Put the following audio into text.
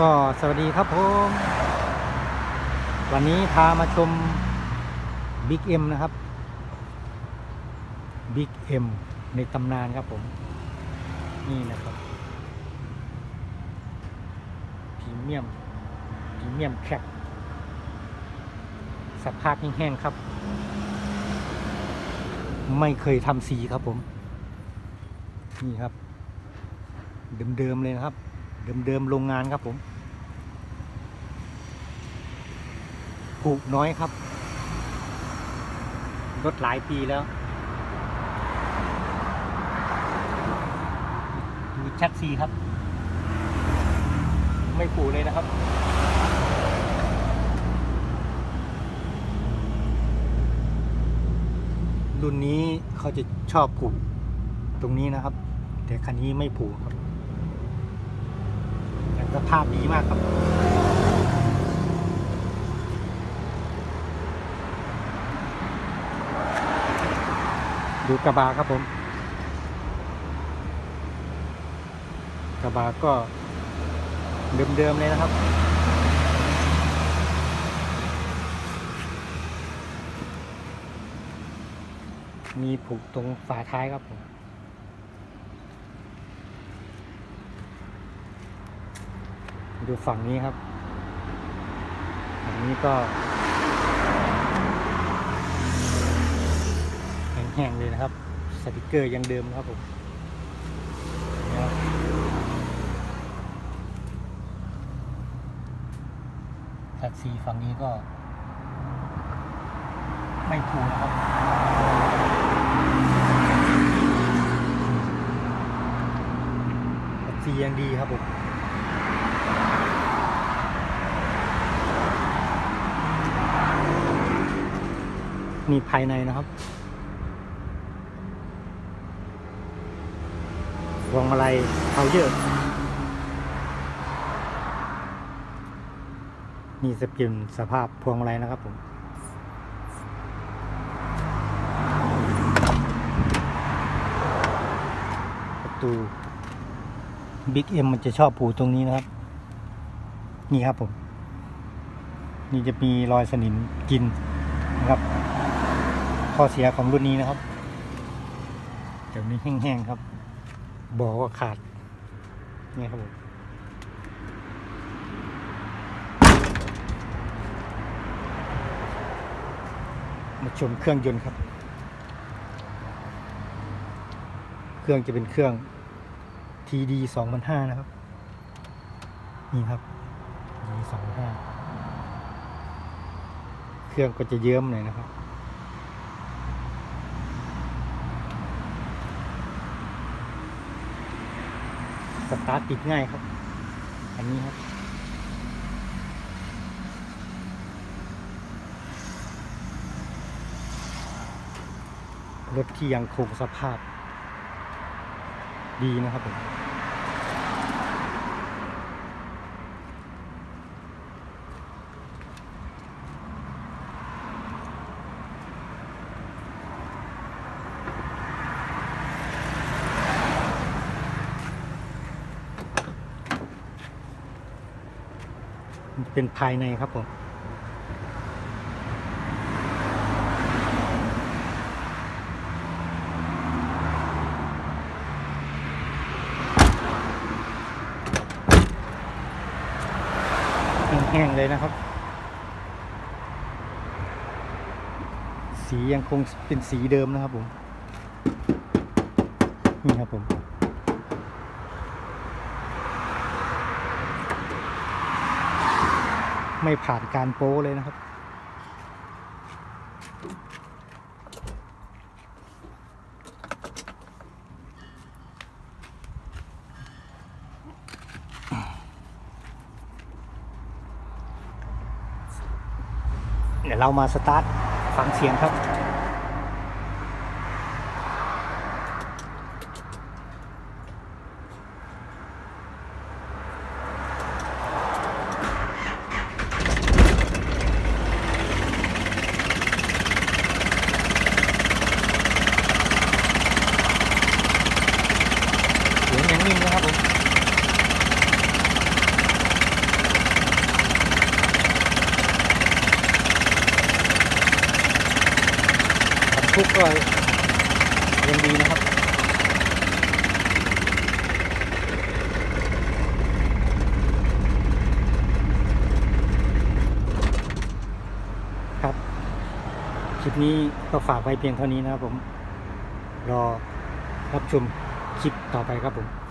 ก็สวัสดีครับผม วันนี้พามาชม Big M นะครับ Big M ในตำนานครับผม นี่นะครับพรีเมียมพรีเมียมแคปสภาพแห้งๆครับ ไม่เคยทำสีครับผม นี่ครับ เดิมๆเลยนะครับเดิมๆโรงงานครับผม ผุน้อยครับรถหลายปีแล้ว ดูชัดซีครับ ไม่ผูกเลยนะครับรุ่นนี้เขาจะชอบผูกตรงนี้นะครับ แต่คันนี้ไม่ผูกครับแต่สภาพดีมากครับ ดูกระบะครับผม กระบะก็เดิมๆเลยนะครับ มีผูกตรงฝาท้ายครับผมดูฝั่งนี้ครับฝั่งนี้ก็ แห้งเลยนะครับ สติกเกอร์ยังเดิมครับผมแท็กซี่ฝั่งนี้ก็ ไม่ถูกนะครับ แท็กซี่ยังดีครับผมนี่ภายในนะครับ พวงมาลัยเขาเยอะ นี่จะเป็นสภาพพวงมาลัยนะครับผมประตูบิ๊กเอ็มมันจะชอบผูตรงนี้นะครับ นี่ครับผม นี่จะมีรอยสนิมกินนะครับ ข้อเสียของรุ่นนี้นะครับเดี๋ยวนี้แห้งๆครับ บอกว่าขาดนี่ครับผมมาชมเครื่องยนต์ครับ เครื่องจะเป็นเครื่อง TD 2005 นะครับ นี่ครับ TD 2005 เครื่องก็จะเยิ้มหน่อยนะครับ สตาร์ทติดง่ายครับ อันนี้ครับ รถที่ยังคงสภาพดีนะครับผม เป็นภายในครับผม แห้งๆเลยนะครับ สียังคงเป็นสีเดิมนะครับผม นี่ครับผม ไม่ผ่านการโป้เลยนะครับ เดี๋ยวเรามาสตาร์ทฟังเสียงครับ เสียงยังนิ่มนะครับผมุกก็ยังดีนะครับ ครับ คลิปนี้ก็ฝากไว้เพียงเท่านี้นะครับผม รอรับชมคลิปต่อไปครับผม